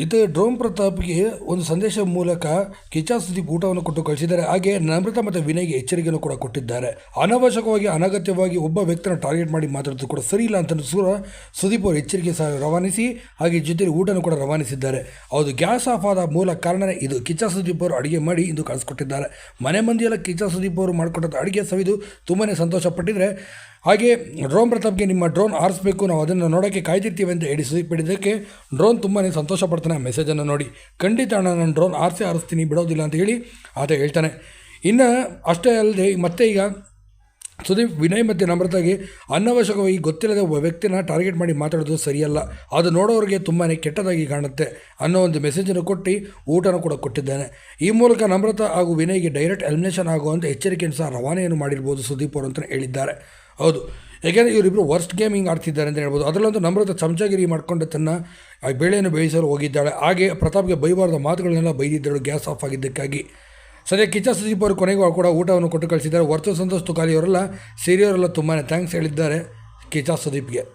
ಇದು ಡ್ರೋಮ್ ಪ್ರತಾಪ್ಗೆ ಒಂದು ಸಂದೇಶ ಮೂಲಕ ಕಿಚ್ಚಾ ಸುದೀಪ್ ಊಟವನ್ನು ಕೊಟ್ಟು ಕಳಿಸಿದ್ದಾರೆ. ಹಾಗೆ ನಮ್ರತ ಮತ್ತು ವಿನಯ್ಗೆ ಎಚ್ಚರಿಕೆಯನ್ನು ಕೂಡ ಕೊಟ್ಟಿದ್ದಾರೆ. ಅನವಶ್ಯಕವಾಗಿ, ಅನಗತ್ಯವಾಗಿ ಒಬ್ಬ ವ್ಯಕ್ತಿನ ಟಾರ್ಗೆಟ್ ಮಾಡಿ ಮಾತಾಡೋದು ಕೂಡ ಸರಿ ಇಲ್ಲ ಅಂತ ಸೂರ ಸುದೀಪ್ ಅವರು ಎಚ್ಚರಿಕೆ ಸಹ ರವಾನಿಸಿ, ಹಾಗೆ ಜೊತೆಗೆ ಊಟನೂ ಕೂಡ ರವಾನಿಸಿದ್ದಾರೆ. ಹೌದು, ಗ್ಯಾಸ್ ಆಫ್ ಆದ ಮೂಲ ಕಾರಣನೇ ಇದು. ಕಿಚ್ಚಾ ಸುದೀಪ್ ಅವರು ಅಡುಗೆ ಮಾಡಿ ಇಂದು ಕಳಿಸ್ಕೊಟ್ಟಿದ್ದಾರೆ. ಮನೆ ಮಂದಿಯೆಲ್ಲ ಕಿಚ್ಚ ಸುದೀಪ್ ಅವರು ಮಾಡಿಕೊಟ್ಟದ್ದು ಅಡುಗೆ ಸವಿದು ತುಂಬಾ ಸಂತೋಷ ಪಟ್ಟಿದ್ದಾರೆ ಹಾಗೆ ಡ್ರೋನ್ ಪ್ರತಾಪ್ಗೆ ನಿಮ್ಮ ಡ್ರೋನ್ ಆರಿಸಬೇಕು ನಾವು ಅದನ್ನು ನೋಡೋಕ್ಕೆ ಕಾಯ್ದಿರ್ತೀವಿ ಅಂತ ಹೇಳಿ ಸುದೀಪ್ ಡ್ರೋನ್ ತುಂಬಾ ಸಂತೋಷ ಪಡ್ತಾನೆ ಆ ಮೆಸೇಜನ್ನು ನೋಡಿ. ಖಂಡಿತ ನಾನು ಡ್ರೋನ್ ಆರಿಸಿ ಆರಿಸ್ತೀನಿ ಬಿಡೋದಿಲ್ಲ ಅಂತ ಹೇಳಿ ಆತ ಹೇಳ್ತಾನೆ. ಇನ್ನು ಅಷ್ಟೇ ಅಲ್ಲದೆ ಮತ್ತೆ ಈಗ ಸುದೀಪ್, ವಿನಯ್ ಮತ್ತು ನಮ್ರತಾಗಿ ಅನವಶ್ಯಕವಾಗಿ ಗೊತ್ತಿಲ್ಲದ ಒಬ್ಬ ವ್ಯಕ್ತಿನ ಟಾರ್ಗೆಟ್ ಮಾಡಿ ಮಾತಾಡೋದು ಸರಿಯಲ್ಲ. ಅದು ನೋಡೋರಿಗೆ ತುಂಬಾ ಕೆಟ್ಟದಾಗಿ ಕಾಣುತ್ತೆ ಅನ್ನೋ ಒಂದು ಮೆಸೇಜನ್ನು ಕೊಟ್ಟು ಊಟನೂ ಕೂಡ ಕೊಟ್ಟಿದ್ದಾನೆ. ಈ ಮೂಲಕ ನಮ್ರತಾ ಹಾಗೂ ವಿನಯ್ಗೆ ಡೈರೆಕ್ಟ್ ಎಲಿಮಿನೇಷನ್ ಆಗುವಂಥ ಎಚ್ಚರಿಕೆಯನ್ನು ಸಹ ರವಾನೆಯನ್ನು ಮಾಡಿರ್ಬೋದು ಸುದೀಪ್ ಅವರು ಅಂತ ಹೇಳಿದ್ದಾರೆ. ಹೌದು. ಯಾಕೆಂದರೆ ಇವರಿಬ್ಬರು ವರ್ಸ್ಟ್ ಗೇಮಿಂಗ್ ಆಡ್ತಿದ್ದಾರೆ ಅಂತ ಹೇಳ್ಬೋದು. ಅದರಲ್ಲಂತೂ ನಮ್ರತ ಚಮಚಗಿರಿ ಮಾಡಿಕೊಂಡು ತನ್ನ ಬೇಳೆಯನ್ನು ಬೇಯಿಸಲು ಹೋಗಿದ್ದಾಳೆ. ಹಾಗೆ ಪ್ರತಾಪ್ಗೆ ಬೈಬಾರ್ದ ಮಾತುಗಳನ್ನೆಲ್ಲ ಬೈದಿದ್ದಳು ಗ್ಯಾಸ್ ಆಫ್ ಆಗಿದ್ದಕ್ಕಾಗಿ. ಸದ್ಯ ಕಿಚ್ಚ ಸುದೀಪ್ ಅವರು ಕೊನೆಗೂ ಕೂಡ ಊಟವನ್ನು ಕೊಟ್ಟು ಕಳಿಸಿದ್ದಾರೆ. ವರ್ತು ಸಂತೋಷ್ ತುಕಾಲಿ ಅವರೆಲ್ಲ ಸೀರಿಯವರೆಲ್ಲ ತುಂಬಾ ಥ್ಯಾಂಕ್ಸ್ ಹೇಳಿದ್ದಾರೆ ಕಿಚ್ಚ ಸುದೀಪ್ಗೆ.